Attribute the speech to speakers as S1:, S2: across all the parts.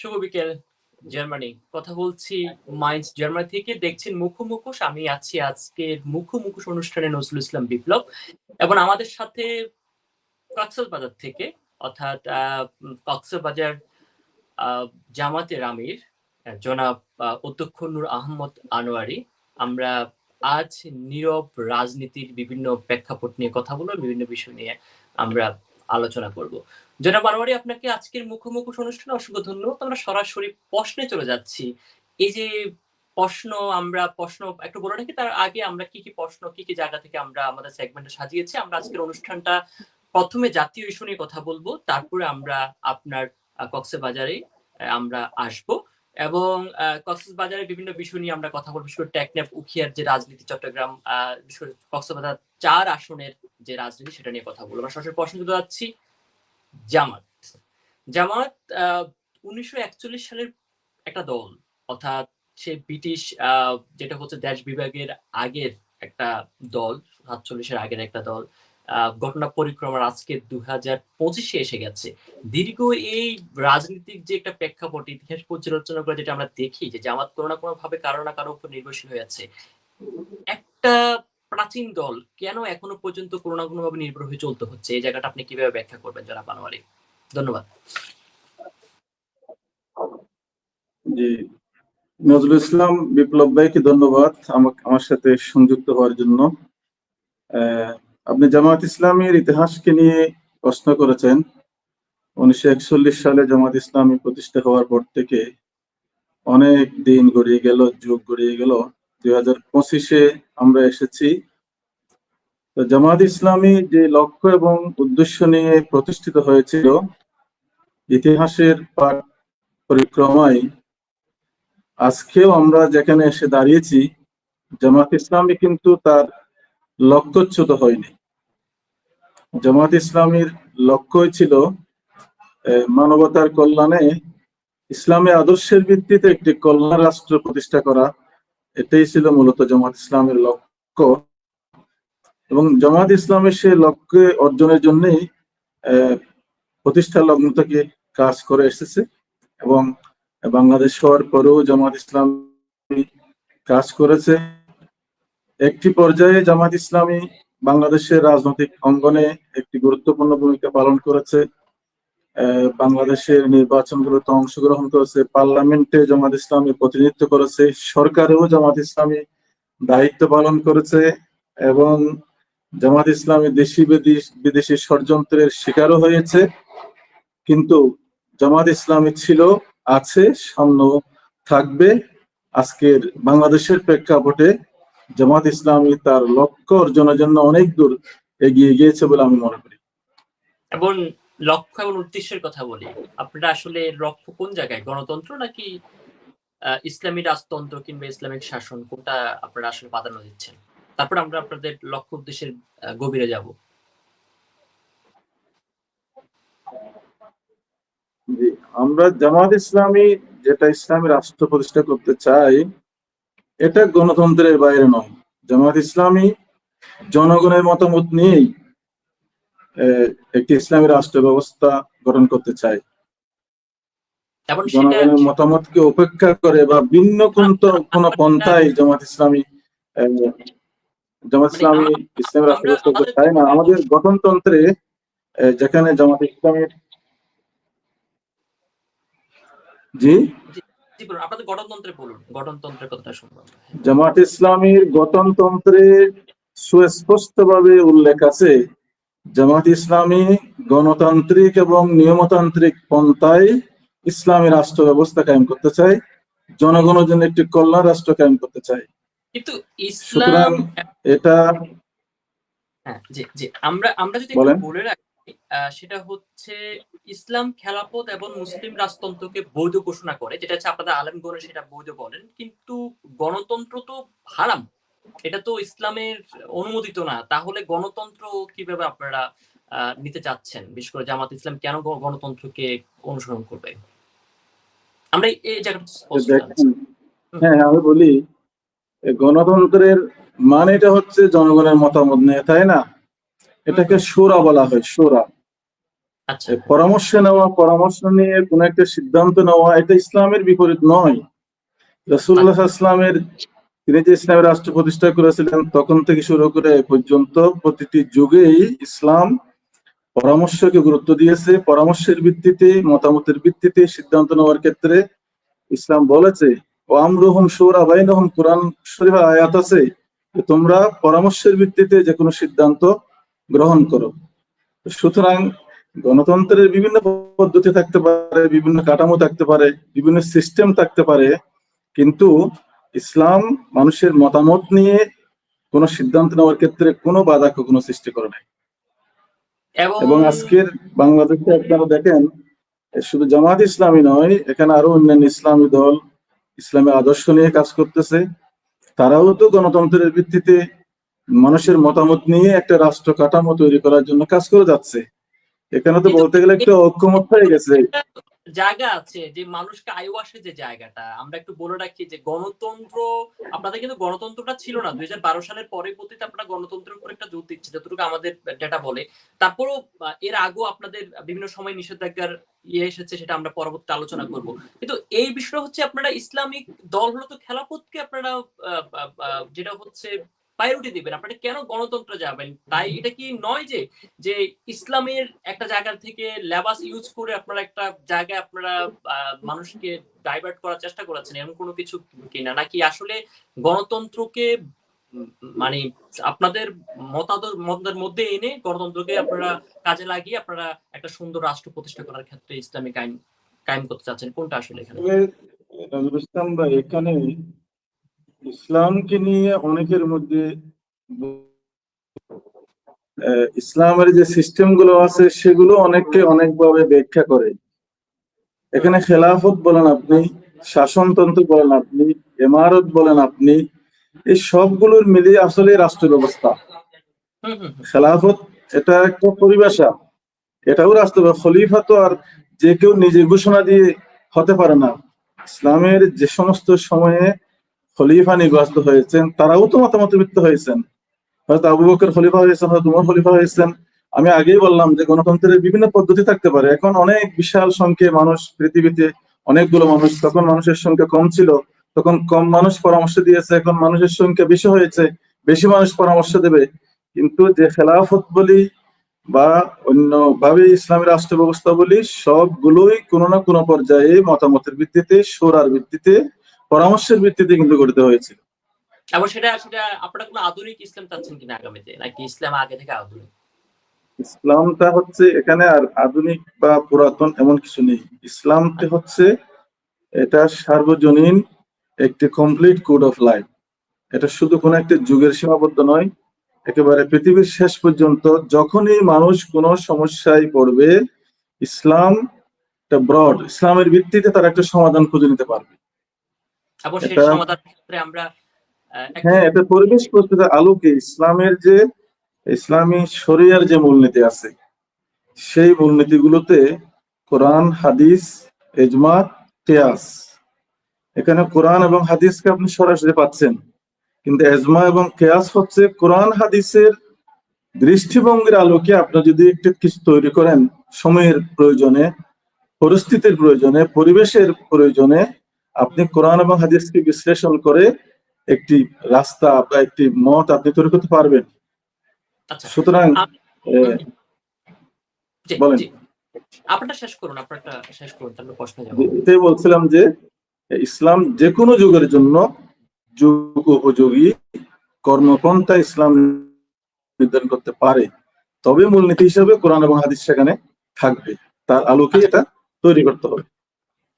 S1: শুভ বিকেল জার্মানি। কথা বলছি মাইন্স জার্মানি থেকে। দেখছেন মুখো মুখোশ আমি আছি আজকের মুখো মুখোশ অনুষ্ঠানে নজরুল ইসলাম বিপ্লব এবং আমাদের সাথে কক্সবাজার থেকে অর্থাৎ আহ, কক্সবাজার আহ, জামাতের আমির জনাব অধ্যক্ষ নূর আহমদ আনোয়ারি। আমরা আজ নীরব রাজনীতির বিভিন্ন প্রেক্ষাপট নিয়ে কথা বলব বিভিন্ন বিষয় নিয়ে আমরা আলোচনা করব। জনাব আনোয়ারি আপনাকে আজকের মুখোমুখি অনুষ্ঠানে অসংখ্য ধন্যবাদ। আমরা সরাসরি প্রশ্নে চলে যাচ্ছি। এই যে প্রশ্ন আমরা প্রশ্ন একটু বলে রাখি তার আগে আমরা কি কি প্রশ্ন কি কি জায়গা থেকে আমরা আমাদের সেগমেন্টে সাজিয়েছি আমরা আজকের অনুষ্ঠানটা প্রথমে জাতীয় ইস্যু নিয়ে কথা বলব তারপরে আমরা আপনার কক্সবাজারে আমরা আসব এবং কক্সবাজারের বিভিন্ন বিষয় নিয়ে আমরা কথা বলব বিশেষ করে টেকনাফ উখিয়ার যে রাজনীতি চট্টগ্রাম আহ, কক্সবাজার চার আসনের যে রাজনীতি সেটা নিয়ে কথা বলব। আমরা সরাসরি প্রশ্ন তুলে যাচ্ছি। জামাত। জামাত উনিশশো একচল্লিশ সালের একটা দল, অর্থাৎ সে ব্রিটিশ যেটা হচ্ছে দেশ বিভাগের আগের একটা দল, সাতচল্লিশের আগের একটা দল ঘটনা পরিক্রমার আজকে দু হাজার পঁচিশে এসে গেছে। দীর্ঘ এই রাজনৈতিক যে একটা প্রেক্ষাপট, ইতিহাস পর্যালোচনা করে যেটা আমরা দেখি যে জামাত কোনো না কোনো ভাবে কারও না কারও উপর নির্ভরশীল হয়ে আছে। একটা প্রাচীন দল কেন এখনও পর্যন্ত কোনো না কোনো ভাবে নির্ভর হয়ে চলতে হচ্ছে? এই জায়গাটা আপনি কীভাবে ব্যাখ্যা করবেন জনাব আনোয়ারি ধন্যবাদ।
S2: জি। নজরুল ইসলাম, বিপ্লব ভাইকে ধন্যবাদ আমাকে, আমার সাথে সংযুক্ত হওয়ার জন্য। আপনি জামাত ইসলামের ইতিহাসকে নিয়ে প্রশ্ন করেছেন। উনিশশো একচল্লিশ সালে জামাত ইসলামী প্রতিষ্ঠা হওয়ার পর থেকে অনেক দিন গড়িয়ে গেল, যুগ গড়িয়ে গেল। দুই হাজার পঁচিশে আমরা এসেছি। জামাত ইসলামী যে লক্ষ্য এবং উদ্দেশ্য নিয়ে প্রতিষ্ঠিত হয়েছিল, ইতিহাসের পাঠ পরিক্রমায় আজকেও আমরা যেখানে এসে দাঁড়িয়েছি জামাত ইসলামী কিন্তু তার লক্ষ্যচ্যুত হয়নি। জামাত ইসলামীর লক্ষ্যই ছিল মানবতার কল্যাণে ইসলামী আদর্শের ভিত্তিতে একটি কল্যাণ রাষ্ট্র প্রতিষ্ঠা করা। এটাই ছিল মূলত জামাত ইসলামের লক্ষ্য। এবং জামাত ইসলামের সে লক্ষ্য অর্জনের জন্যই প্রতিষ্ঠা লগ্ন থেকে কাজ করে এসেছে এবং বাংলাদেশ হওয়ার পরেও জামাত ইসলাম কাজ করেছে। একটি পর্যায়ে জামাত ইসলামী বাংলাদেশের রাজনৈতিক অঙ্গনে একটি গুরুত্বপূর্ণ ভূমিকা পালন করেছে। বাংলাদেশের নির্বাচনগুলোতে অংশগ্রহণ করেছে, পার্লামেন্টে জামাত ইসলামী প্রতিনিধিত্ব করেছে, সরকারেও জামাত ইসলামী দায়িত্ব পালন করেছে এবং জামাত ইসলামী দেশি বিদেশি ষড়যন্ত্রের শিকারও হয়েছে। কিন্তু জামাত ইসলামী ছিল, আছে, সামনেও থাকবে। আজকের বাংলাদেশের প্রেক্ষাপটে জামাত ইসলামী তার লক্ষ্য অর্জনের জন্য অনেক দূর এগিয়ে গিয়েছে বলে আমি মনে করি।
S1: এবং লক্ষ্য এবং উদ্দেশ্যের কথা বলি। আপনারা আসলে লক্ষ্য কোন জায়গায়? গণতন্ত্র নাকি ইসলামী রাজতন্ত্র কিংবা ইসলামিক শাসন? কোনটা আপনারা আসলে প্রাধান্য দিচ্ছেন? তারপর আমরা আপনাদের লক্ষ্য উদ্দেশ্যের গভীরে যাব।
S2: আমরা জামাত ইসলামী যেটা ইসলামী রাষ্ট্র প্রতিষ্ঠা করতে চাই, এটা গণতন্ত্রের বাইরে নয়। জামাত ইসলামী জনগণের মতামত নিয়েই একটি ইসলামী রাষ্ট্র ব্যবস্থা গঠন করতে চাই। জনগণের মতামতকে উপেক্ষা করে বা ভিন্ন কোন কোন পন্থায় জামাত ইসলামী জামাত ইসলামী ইসলামী রাষ্ট্র করতে চায় না। আমাদের গঠনতন্ত্রে যেখানে জামাত ইসলামের জি?
S1: জি বলুন আপনাদের গণতন্ত্রে বলুন গঠনতন্ত্রের কথা শুনব
S2: জামাত ইসলামীর গঠনতন্ত্রে সুস্পষ্টভাবে উল্লেখ আছে জামাত ইসলামী গণতান্ত্রিক এবং নিয়মতান্ত্রিক পন্থায় ইসলামী রাষ্ট্র ব্যবস্থা কায়েম করতে চাই জনগণের জন্য একটি কল্যাণ রাষ্ট্র কায়েম করতে চাই
S1: কিন্তু
S2: সুতরাং
S1: ইসলাম
S2: এটা
S1: হ্যাঁ আমরা আমরা যদি বলে রাখি সেটা হচ্ছে ইসলাম খেলাফত এবং মুসলিম রাজতন্ত্রকে বৈধ ঘোষণা করে যেটা হচ্ছে আপনাদের আলেমগণে সেটা বৈধ বলেন। কিন্তু গণতন্ত্র তো হারাম। এটা তো ইসলামের অনুমোদিত না। তাহলে গণতন্ত্র কীভাবে আপনারা নিতে চাচ্ছেন? বিশেষ করে জামাত ইসলাম কেন গণতন্ত্রকে অনুসরণ করবে? আমরা এই- জায়গাটা
S2: হ্যাঁ আমি বলি গণতন্ত্রের মানেটা হচ্ছে জনগণের মতামত নিয়ে তাই না? এটাকে সুরা বলা হয় সুরা।
S1: আচ্ছা।
S2: পরামর্শ নেওয়া পরামর্শ নিয়ে কোন একটা সিদ্ধান্ত নেওয়া এটা ইসলামের বিপরীত নয়। রসুল্লাহ ইসলামের তিনি যে ইসলামের রাষ্ট্র প্রতিষ্ঠা করেছিলেন, তখন থেকে শুরু করে পর্যন্ত প্রতিটি যুগেই ইসলাম পরামর্শকে গুরুত্ব দিয়েছে। পরামর্শের ভিত্তিতে, মতামতের ভিত্তিতে সিদ্ধান্ত নেওয়ার ক্ষেত্রে ইসলাম বলেছে ও আমরুহম সুরা কোরআন শরীফে আয়াত আছে তোমরা পরামর্শের ভিত্তিতে যে কোনো সিদ্ধান্ত গ্রহণ করো। সুতরাং গণতন্ত্রের বিভিন্ন পদ্ধতি থাকতে পারে, বিভিন্ন কাঠামো থাকতে পারে, বিভিন্ন সিস্টেম থাকতে পারে, কিন্তু ইসলাম মানুষের মতামত নিয়ে কোনো সিদ্ধান্ত নেওয়ার ক্ষেত্রে কোনো বাধা কখনো সৃষ্টি করে নাই। এবং আজকের বাংলাদেশে আপনারা দেখেন শুধু জামাত ইসলামী নয় এখানে আরও অন্যান্য ইসলামী দল ইসলামের আদর্শ নিয়ে কাজ করতেছে। তারাও তো গণতন্ত্রের ভিত্তিতে মানুষের মতামত নিয়ে একটা রাষ্ট্র কাঠামো তৈরি করার জন্য কাজ করে যাচ্ছে। এখানে তো বলতে গেলে একটু ঐক্যমত হয়ে গেছে।
S1: জায়গা আছে যে মানুষকে আয়ু আসে যে জায়গাটা, আমরা একটু বলে রাখি যে গণতন্ত্র, আপনাদের কিন্তু গণতন্ত্রটা ছিল না। দুই হাজার বারো সালের পরে প্রতিতে আপনারা গণতন্ত্রের উপর একটা জোর দিচ্ছে যতটুকু আমাদের ডেটা বলে। তারপরও এর আগেও আপনাদের বিভিন্ন সময় নিষেধাজ্ঞার ইয়ে এসেছে, সেটা আমরা পরবর্তী আলোচনা করব। কিন্তু এই বিষয়টা হচ্ছে আপনারা ইসলামিক দল হলো তো খেলাপথকে আপনারা যেটা হচ্ছে প্রায়োরিটি দিবেন। আপনারা কেন গণতন্ত্র যাবেন? তাই এটা কি নয় যে যে ইসলামের একটা জায়গা থেকে লেবাস ইউজ করে আপনারা একটা জায়গায় আপনারা আহ, মানুষকে ডাইভার্ট করার চেষ্টা করেছেন এমন কোনো কিছু কিনা নাকি আসলে গণতন্ত্রকে মানে আপনাদের মতাদর মধ্যে এনে গণতন্ত্রকে আপনারা কাজে লাগিয়ে আপনারা একটা সুন্দর রাষ্ট্র প্রতিষ্ঠা করার ক্ষেত্রে ইসলামিক আইন কায়েম করতে চাচ্ছেন? কোনটা আসলে এখানে?
S2: ইসলাম ভাই এখানে ইসলামকে নিয়ে অনেকের মধ্যে ইসলামের যে সিস্টেমগুলো আছে, সেগুলো অনেককে অনেকভাবে ব্যাখ্যা করে। এখানে খেলাফত বলেন আপনি, শাসনতন্ত্র বলেন আপনি, এমারত বলেন আপনি, এই সবগুলোর মিলিয়ে আসলে রাষ্ট্র ব্যবস্থা। খেলাফত এটা একটা পরিভাষা। এটাও রাষ্ট্র খলিফা তো আর যে কেউ নিজে ঘোষণা দিয়ে হতে পারে না। ইসলামের যে সমস্ত সময়ে খলিফা নির্বাচিত হয়েছেন, তারাও তো মতামত ব্যক্ত হয়েছেন। হয়তো আবু বকর খলিফা হয়েছেন, হয়তো উমর খলিফা হয়েছেন। আমি আগেই বললাম যে গণতন্ত্রের বিভিন্ন পদ্ধতি থাকতে পারে। এখন অনেক বিশাল সংখ্যে মানুষ পৃথিবীতে অনেকগুলো মানুষ, তখন মানুষের সংখ্যা কম ছিল, তখন কম মানুষ পরামর্শ দিয়েছে, এখন মানুষের সংখ্যা বেশি হয়েছে, বেশি মানুষ পরামর্শ দেবে। কিন্তু যে খেলাফত বলি বা অন্য ভাবে ইসলামী রাষ্ট্র ব্যবস্থা বলি, সবগুলোই কোনো না কোনো পর্যায়ে মতামতের ভিত্তিতে, সোরার ভিত্তিতে পরামর্শের ভিত্তিতে কিন্তু গঠিত হয়েছিল।
S1: সেটা সেটা আপনারা কোনো আধুনিক ইসলাম চাচ্ছেন কিনা আগামীতে? নাকি ইসলাম আগে থেকে আধুনিক?
S2: ইসলামটা হচ্ছে এখানে আর আধুনিক বা পুরাতন এমন কিছু নেই। ইসলামটা হচ্ছে এটা সার্বজনীন একটি কমপ্লিট কোড অফ লাইফ এটা শুধু কোনো একটা যুগের সীমাবদ্ধ নয় একেবারে পৃথিবীর শেষ পর্যন্ত যখনই মানুষ কোনো সমস্যায় পড়বে ইসলাম একটা ব্রড ইসলামের ভিত্তিতে তার একটা সমাধান খুঁজে নিতে পারবে।
S1: এবং সেই সমাধান ক্ষেত্রে আমরা
S2: হ্যাঁ এটা পরিবেশ পরিস্থিতির আলোকে ইসলামের যে ইসলামী শরিয়ার যে মূলনীতি আছে সেই মূলনীতিগুলোতে কোরআন হাদিস এজমা কেয়াস। এখানে কোরআন এবং হাদিসকে আপনি সরাসরি পাচ্ছেন। কিন্তু এজমা এবং কেয়াস হচ্ছে কোরআন হাদিসের দৃষ্টিভঙ্গির আলোকে আপনি যদি একটু কিছু তৈরি করেন সময়ের প্রয়োজনে পরিস্থিতির প্রয়োজনে পরিবেশের প্রয়োজনে আপনি কোরআন এবং হাদিসকে বিশ্লেষণ করে একটি রাস্তা বা একটি মত আপনি তৈরি করতে পারবেন।
S1: আচ্ছা।
S2: সুতরাং বলেন।
S1: আপনারটা শেষ করুন আপনারটা শেষ করুন তাহলে প্রশ্ন যাব।
S2: এটাই বলছিলাম যে ইসলাম যে কোনো যুগের জন্য যুগ উপযোগী কর্মপন্থা ইসলাম নির্ধারণ করতে পারে। তবে মূলনীতি হিসেবে কোরআন এবং হাদিস সেখানে থাকবে। তার আলোকে এটা তৈরি করতে হবে।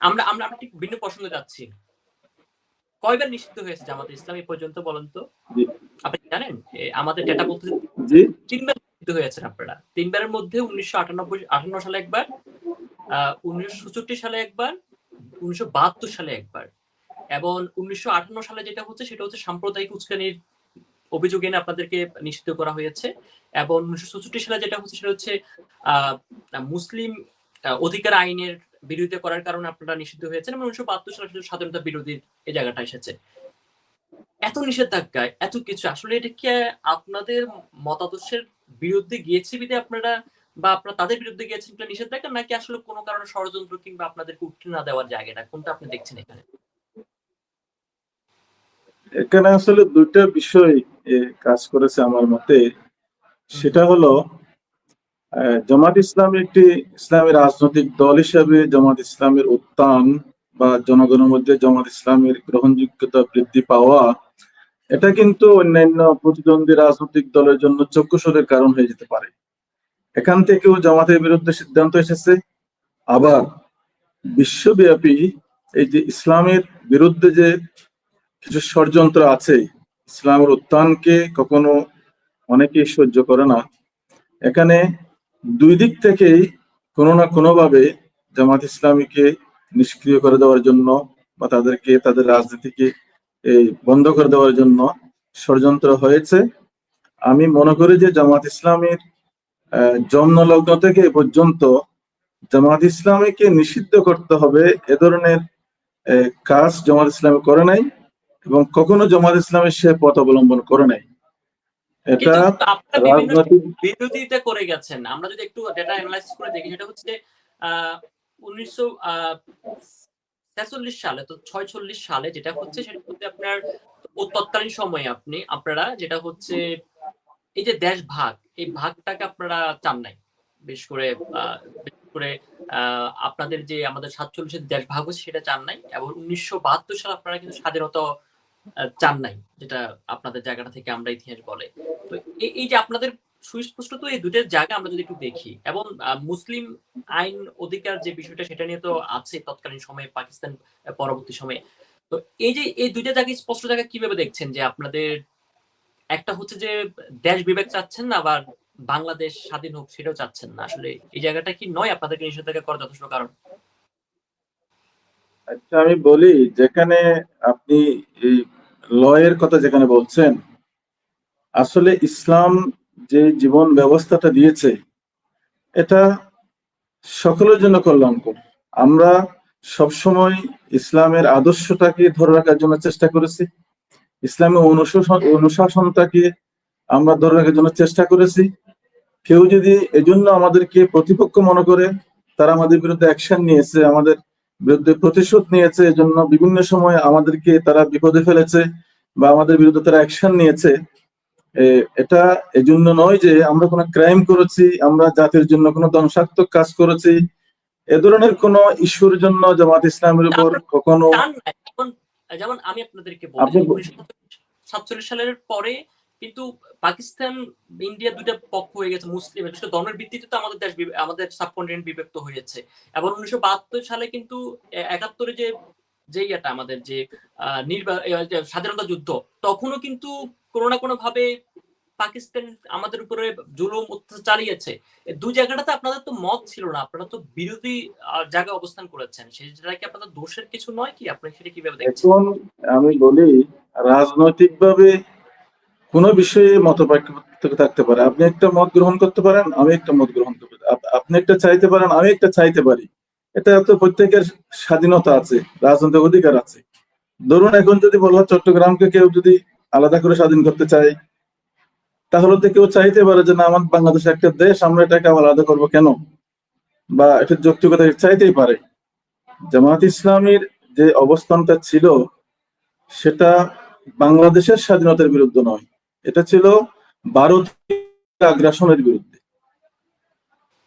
S1: আমরা আমরা আমরা ঠিক ভিন্ন প্রসঙ্গে যাচ্ছি। কয়বার নিষিদ্ধ হয়েছে জামাত ইসলাম এই পর্যন্ত বলেন তো? আপনি জানেন? আমাদের ডেটা বলতে
S2: জি।
S1: তিনবার নিষিদ্ধ হয়েছেন আপনারা। তিনবারের মধ্যে উনিশশো আটানব্বই আটান্ন সালে একবার উনিশশো সালে একবার উনিশশো বাহাত্তর সালে একবার। এবং উনিশশো আটান্ন সালে যেটা হচ্ছে সেটা হচ্ছে সাম্প্রদায়িক উস্কানির অভিযোগ এনে আপনাদেরকে নিষিদ্ধ করা হয়েছে। এবং উনিশশো সালে যেটা হচ্ছে সেটা হচ্ছে আহ মুসলিম অধিকার আইনের বিরোধিতা করার কারণে আপনারা নিষিদ্ধ হয়েছেন এবং উনিশশো বাহাত্তর সালে শুধু স্বাধীনতা বিরোধীর এই জায়গাটা এসেছে। এত নিষেধাজ্ঞায়, এত কিছু, আসলে এটা কি আপনাদের মতাদর্শের বিরুদ্ধে গিয়েছে বিধে আপনারা বা আপনারা তাদের বিরুদ্ধে গিয়েছেন কিনা নিষেধাজ্ঞা, নাকি আসলে কোনো কারণে ষড়যন্ত্র কিংবা আপনাদেরকে উঠতে না দেওয়ার জায়গাটা? কোনটা আপনি দেখছেন এখানে?
S2: এখানে আসলে দুইটা বিষয় কাজ করেছে আমার মতে। সেটা হলো জামাত ইসলাম একটি ইসলামী রাজনৈতিক দল হিসেবে জামাত ইসলামের উত্থান বা জনগণের মধ্যে জামাত ইসলামের গ্রহণযোগ্যতা বৃদ্ধি পাওয়া, এটা কিন্তু অন্যান্য প্রতিদ্বন্দ্বী রাজনৈতিক দলের জন্য চক্ষুসরের কারণ হয়ে যেতে পারে। এখান থেকেও জামাতের বিরুদ্ধে সিদ্ধান্ত এসেছে। আবার বিশ্বব্যাপী এই যে ইসলামের বিরুদ্ধে যে কিছু ষড়যন্ত্র আছে, ইসলামের উত্থানকে কখনো অনেকেই সহ্য করে না। এখানে দুই দিক থেকেই কোনো না কোনোভাবে জামাত ইসলামীকে নিষ্ক্রিয় করে দেওয়ার জন্য বা তাদেরকে, তাদের রাজনীতিকে এই বন্ধ করে দেওয়ার জন্য ষড়যন্ত্র হয়েছে। আমি মনে করি যে জামাত ইসলামীর জন্মলগ্ন থেকে এ পর্যন্ত জামাত ইসলামীকে নিষিদ্ধ করতে হবে এ ধরনের কাজ জামাত ইসলামী করে নাই এবং কখনো জামাত ইসলামের সে পথ অবলম্বন করে নাই। এটা রাজনৈতিক
S1: বিরোধিতা করে গেছেন। আমরা যদি একটু ডেটা অ্যানালাইসিস করে দেখি সেটা হচ্ছে আহ উনিশশো ছেচল্লিশ সালে তো ছয়চল্লিশ সালে যেটা হচ্ছে সেটা হচ্ছে আপনার তৎকালীন সময়ে আপনি আপনারা যেটা হচ্ছে এই যে দেশ ভাগ এই ভাগটাকে আপনারা চান নাই। বিশেষ করে আহ, বিশেষ করে আহ, আপনাদের যে আমাদের সাতচল্লিশের দেশ ভাগ হচ্ছে সেটা চান নাই। এবং উনিশশো বাহাত্তর সালে আপনারা কিন্তু স্বাধীনতা চান নাই, যেটা আপনাদের জায়গাটা থেকে আমরা ইতিহাস বলে। তো এই- যে আপনাদের সুস্পষ্ট তো এই দুটো জায়গা আমরা যদি একটু দেখি, এবং মুসলিম আইন অধিকার যে বিষয়টা সেটা নিয়ে তো আছে তৎকালীন সময়ে, পাকিস্তান পরবর্তী সময়ে। তো এই যে, এই দুইটা জায়গায় স্পষ্ট জায়গা কীভাবে দেখছেন যে আপনাদের একটা হচ্ছে যে দেশ বিবেক চাচ্ছেন না, আবার বাংলাদেশ স্বাধীন হোক সেটাও চাচ্ছেন না? আসলে এই জায়গাটা কি নয় আপনাদেরকে নিষেধাজ্ঞা করার যথেষ্ট কারণ?
S2: আচ্ছা আমি বলি, যেখানে আপনি এই লয়ের কথা যেখানে বলছেন, আসলে ইসলাম যে জীবন ব্যবস্থাটা দিয়েছে, এটা সকলের জন্য কল্যাণকর। আমরা সবসময় ইসলামের আদর্শটাকে ধরে রাখার জন্য চেষ্টা করেছি ইসলামের অনুশাসন অনুশাসনটাকে আমরা ধরে রাখার জন্য চেষ্টা করেছি। কেউ যদি এজন্য আমাদেরকে প্রতিপক্ষ মনে করে, তারা আমাদের বিরুদ্ধে অ্যাকশন নিয়েছে, আমাদের বিরুদ্ধে প্রতিশোধ নিয়েছে এজন্য বিভিন্ন সময় আমাদেরকে তারা বিপদে ফেলেছে বা আমাদের বিরুদ্ধে তারা অ্যাকশন নিয়েছে। এটা এজন্য নয় যে আমরা কোনো ক্রাইম করেছি আমরা জাতির জন্য কোনো ধ্বংসাত্মক কাজ করেছি। এ ধরনের কোন ইস্যুর জন্য জামাত ইসলামের উপর কখনো
S1: যেমন আমি আপনাদেরকে বলি সাতচল্লিশ সালের পরে কিন্তু পাকিস্তান ইন্ডিয়া দুইটা পক্ষ হয়ে গেছে মুসলিম বিশেষ ধর্মের ভিত্তিতে তো আমাদের দেশ আমাদের সাবকন্টিনেন্ট বিভক্ত হয়েছে। এবং উনিশশো বাহাত্তর সালে কিন্তু একাত্তরে যে যে ইয়েটা আমাদের যে আহ, নির্বা এ, যে স্বাধীনতা যুদ্ধ তখনও কিন্তু কোনো না কোনো ভাবে পাকিস্তান আমাদের উপরে জুলুম অত্যাচার চালিয়েছে। দুই জায়গাটাতে আপনাদের তো মত ছিল না আপনারা তো বিরোধী জায়গায় অবস্থান করেছেন। সেটা কি আপনাদের দোষের কিছু নয় কি? আপনি সেটা কীভাবে দেখছেন?
S2: আমি বলি রাজনৈতিকভাবে কোনো বিষয়ে মত থাকতে পারে। আপনি একটা মত গ্রহণ করতে পারেন, আমি একটা মত গ্রহণ করতে আপনি একটা চাইতে পারেন, আমি একটা চাইতে পারি। এটা তো প্রত্যেকের স্বাধীনতা আছে, রাজনৈতিক অধিকার আছে। ধরুন এখন যদি বলা চট্টগ্রামকে কেউ যদি আলাদা করে স্বাধীন করতে চায়, তাহলে তো কেউ চাইতে পারে যে, না, আমার বাংলাদেশ একটা দেশ, আমরা এটাকে আবার আলাদা করব কেন? বা এটা যৌক্তিকতা চাইতেই পারে। জামাত ইসলামীর যে অবস্থানটা ছিল, সেটা বাংলাদেশের স্বাধীনতার বিরুদ্ধে নয়। এটা ছিল ভারতীয় আগ্রাসনের বিরুদ্ধে।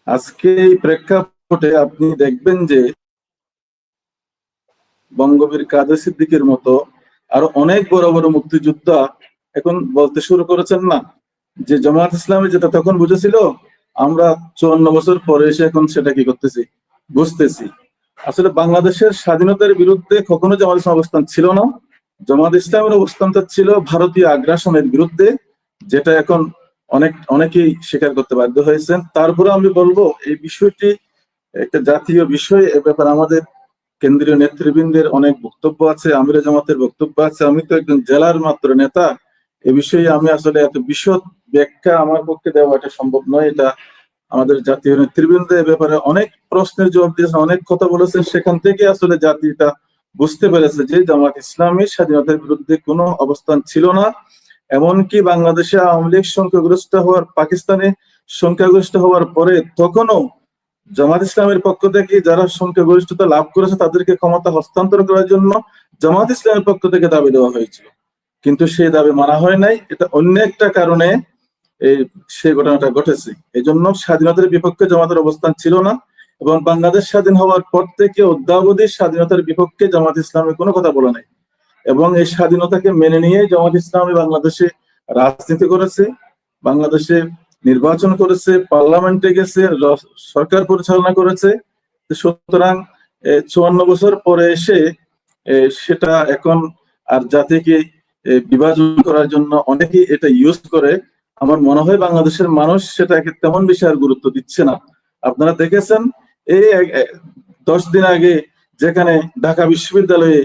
S2: আজকে এই প্রেক্ষাপটে আপনি দেখবেন যে বঙ্গবীর কাদের সিদ্দিকের মতো আরও অনেক বড় বড় মুক্তিযোদ্ধা এখন বলতে শুরু করেছেন না, যে জামাত ইসলামী যেটা তখন বুঝেছিল, আমরা চুয়ান্ন বছর পরে এসে এখন সেটা কি করতেছি? বুঝতেছি। আসলে বাংলাদেশের স্বাধীনতার বিরুদ্ধে কখনো জামাত ইসলাম অবস্থান ছিল না। জামাত ইসলামের অবস্থানটা ছিল ভারতীয় আগ্রাসনের বিরুদ্ধে, যেটা এখন অনেক, অনেকেই স্বীকার করতে বাধ্য হয়েছেন। তারপরে আমি বলব, এই বিষয়টি একটা জাতীয় বিষয়, এ ব্যাপারে আমাদের কেন্দ্রীয় নেতৃবৃন্দের অনেক বক্তব্য আছে, আমির জামাতের বক্তব্য আছে। আমি তো একজন জেলার মাত্র নেতা, এ বিষয়ে আমি আসলে এত বিশদ ব্যাখ্যা আমার পক্ষে দেওয়া এটা সম্ভব নয়। এটা আমাদের জাতীয় নেতৃবৃন্দ এ ব্যাপারে অনেক প্রশ্নের জবাব দিয়েছেন, অনেক কথা বলেছেন। সেখান থেকে আসলে জাতিটা বুঝতে পেরেছে যে জামাত ইসলামী স্বাধীনতার বিরুদ্ধে কোনো অবস্থান ছিল না, এমনকি বাংলাদেশে আওয়ামী লীগ সংখ্যাগরিষ্ঠ হওয়ার, পাকিস্তানে সংখ্যাগরিষ্ঠ হওয়ার পরে তখনও জামাত ইসলামের পক্ষ থেকে যারা সংখ্যাগরিষ্ঠতা লাভ করেছে তাদেরকে ক্ষমতা হস্তান্তর করার জন্য জামাত ইসলামের পক্ষ থেকে দাবি দেওয়া হয়েছিল। কিন্তু সেই দাবি মানা হয় নাই। এটা অন্য একটা কারণে এই সেই ঘটনাটা ঘটেছে। এই জন্য স্বাধীনতার বিপক্ষে জামাতের অবস্থান ছিল না। এবং বাংলাদেশ স্বাধীন হওয়ার পর থেকে অদ্যাবধি স্বাধীনতার বিপক্ষে জামাত ইসলামের কোনো কথা বলে নাই। এবং এই স্বাধীনতাকে মেনে নিয়ে জামাত ইসলামী বাংলাদেশে রাজনীতি করেছে, বাংলাদেশে নির্বাচন করেছে, পার্লামেন্টে গেছে সরকার পরিচালনা করেছে। সুতরাং চুয়ান্ন বছর পরে এসে সেটা এখন আর জাতিকে বিভাজন করার জন্য অনেকেই এটা ইউজ করে। আমার মনে হয় বাংলাদেশের মানুষ সেটাকে তেমন বেশি আর গুরুত্ব দিচ্ছে না। আপনারা দেখেছেন এই দশ দিন আগে যেখানে ঢাকা বিশ্ববিদ্যালয়ে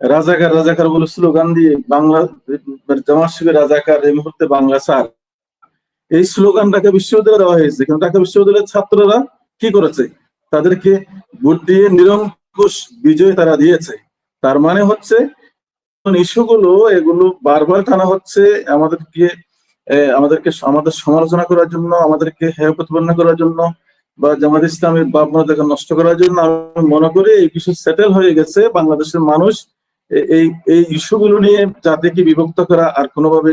S2: রাজাকার রাজাকার বলে স্লোগান দিয়ে বাংলা, জামাত শিবির রাজাকার এই মুহূর্তে বাংলা স্যার। এই স্লোগান ঢাকা বিশ্ববিদ্যালয়ে দেওয়া হয়েছে। কিন্তু ঢাকা বিশ্ববিদ্যালয়ের ছাত্ররা কি করেছে? তাদেরকে ভোট দিয়ে নিরঙ্কুশ বিজয় তারা দিয়েছে। তার মানে হচ্ছে ইস্যুগুলো এগুলো বারবার টানা হচ্ছে আমাদেরকে আমাদেরকে, আমাদের সমালোচনা করার জন্য, আমাদেরকে হেয় প্রতিপন্ন করার জন্য বা জামাত ইসলামের ভাবনাটাকে নষ্ট করার জন্য আমি মনে করি এই বিষয় সেটেল হয়ে গেছে। বাংলাদেশের মানুষ এই এই ইস্যুগুলো নিয়ে জাতিকে বিভক্ত করা আর কোনোভাবে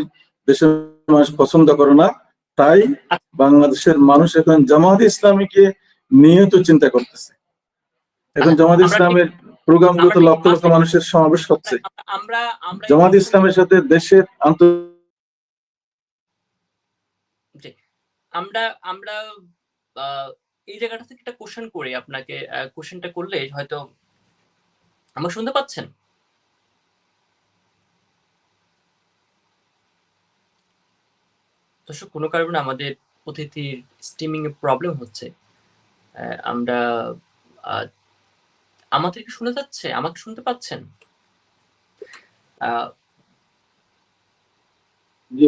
S2: দেশের মানুষ পছন্দ করে না। তাই বাংলাদেশের মানুষ এখন জামাত ইসলামীকে নিয়ত চিন্তা করতেছে। এখন জামাত ইসলামের প্রোগ্রামগুলোতে লক্ষ লক্ষ মানুষের সমাবেশ হচ্ছে। জামাত ইসলামের সাথে দেশের আন্তর
S1: আমরা আমরা এই জায়গাটা থেকে একটা কোশ্চেন করি আপনাকে কোশ্চেনটা করলে হয়তো আমার শুনতে পাচ্ছেন? দর্শক কোনো কারণে আমাদের অতিথির স্ট্রিমিং এ প্রবলেম হচ্ছে আমরা আমাদেরকে শুনে যাচ্ছে? আমাকে শুনতে পাচ্ছেন? আহ,
S2: জি।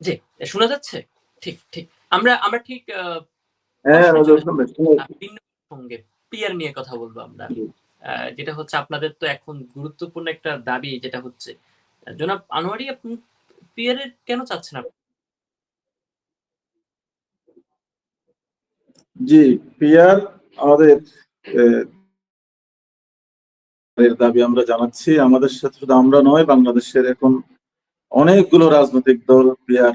S1: জি শোনা যাচ্ছে? ঠিক ঠিক। আমরা আমরা ঠিক আহ,
S2: হ্যাঁ
S1: ভিন্ন সঙ্গে পিয়ার নিয়ে কথা বলব আমরা। যেটা হচ্ছে আপনাদের তো এখন গুরুত্বপূর্ণ একটা দাবি যেটা হচ্ছে জনাব আনোয়ারি আপনি পিয়ারের কেন চাচ্ছেন আপনি?
S2: জি পিয়ার আমাদের এর দাবি আমরা জানাচ্ছি। আমাদের সাথে শুধু আমরা নয় বাংলাদেশের এখন অনেকগুলো রাজনৈতিক দল পিয়ার